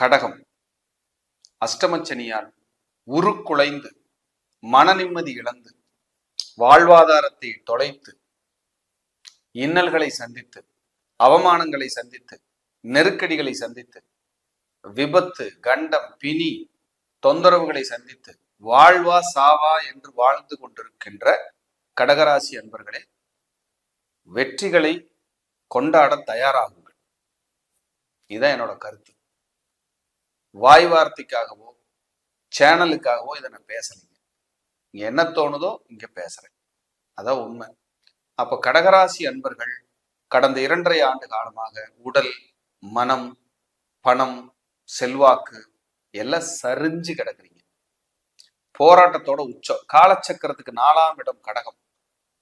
கடகம். அஷ்டமச்சனியால் உருக்குலைந்து மன நிம்மதி இழந்து வாழ்வாதாரத்தை தொலைத்து இன்னல்களை சந்தித்து அவமானங்களை சந்தித்து நெருக்கடிகளை சந்தித்து விபத்து கண்டம் பிணி தொந்தரவுகளை சந்தித்து வாழ்வா சாவா என்று வாழ்ந்து கொண்டிருக்கின்ற கடகராசி அன்பர்களே வெற்றிகளை கொண்டாட தயாராகுங்கள். இதுதான் என்னோட கருத்து. வாய் வார்த்தைக்காகவோ சேனலுக்காகவோ இதை நான் பேசலைங்க. இங்கே என்ன தோணுதோ இங்க பேசுறேன். அதான் உண்மை. அப்போ கடகராசி அன்பர்கள் கடந்த இரண்டரை ஆண்டு காலமாக உடல் மனம் பணம் செல்வாக்கு எல்லாம் சரிஞ்சு கிடக்குறீங்க. போராட்டத்தோட உச்சம். காலச்சக்கரத்துக்கு நாலாம் இடம் கடகம்.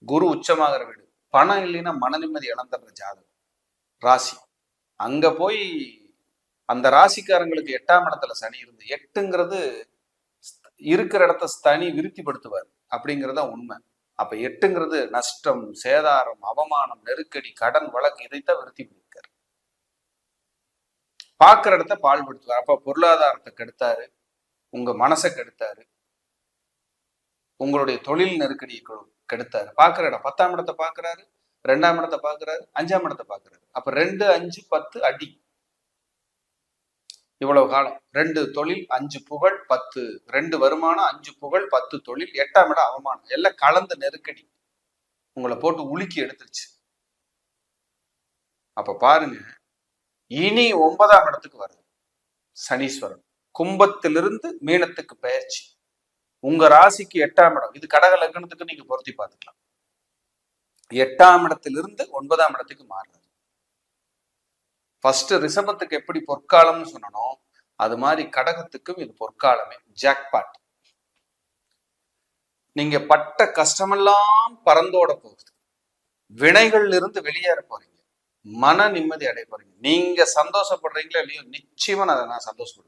குரு உச்சமாகிற வீடு. பணம் இல்லைன்னா மன நிம்மதி இழந்துடுற ஜாதகம். ராசி. அங்க போய் அந்த ராசிக்காரங்களுக்கு எட்டாம் இடத்துல சனி இருந்து எட்டுங்கிறது இருக்கிற இடத்த சனி விருத்திப்படுத்துவார் அப்படிங்கிறத உண்மை. அப்ப எட்டுங்கிறது நஷ்டம் சேதாரம் அவமானம் நெருக்கடி கடன் வழக்கு இதைத்தான் விருத்தி பண்ணிருக்காரு பார்க்குற இடத்த பால்படுத்துவார். அப்ப பொருளாதாரத்தை கெடுத்தாரு. உங்க மனசை கெடுத்தாரு. உங்களுடைய தொழில் நெருக்கடியை கெடுத்தாரு. பார்க்குற இடம் பத்தாம் இடத்தை பார்க்கறாரு ரெண்டாம் இடத்தை பார்க்குறாரு அஞ்சாம் இடத்தை பார்க்குறாரு. அப்ப ரெண்டு அஞ்சு பத்து அடி. இவ்வளவு காலம். ரெண்டு தொழில் அஞ்சு புகழ் பத்து ரெண்டு வருமானம் அஞ்சு புகழ் பத்து தொழில் எட்டாம் இடம் அவமானம். எல்லாம் கலந்த நெருக்கடி. உங்களை போட்டு உலுக்கி எடுத்துருச்சு. அப்ப பாருங்க. இனி ஒன்பதாம் இடத்துக்கு வருது. சனீஸ்வரன். கும்பத்திலிருந்து மீனத்துக்கு பெயர்ச்சி. உங்க ராசிக்கு எட்டாம் இடம். இது கடக லக்னத்துக்கு நீங்க பொருத்தி பார்த்துக்கலாம். எட்டாம் இடத்திலிருந்து ஒன்பதாம் இடத்துக்கு மாறுறது ஃபர்ஸ்ட் ரிஷபத்துக்கு எப்படி பொற்காலம்னு சொன்னனோ அது மாதிரி கடகத்துக்கும் இது பொற்காலமே. ஜாக்பாட் நீங்க பட்ட கஷ்டமெல்லாம் பறந்தோட போகுது. வினைகள்ல இருந்து வெளியேற போறீங்க. மன நிம்மதி அடைய போறீங்க. நீங்க சந்தோஷப்படுறீங்களோ இல்லையோ நிச்சயமா நான் நான் சந்தோஷப்படுவேன்.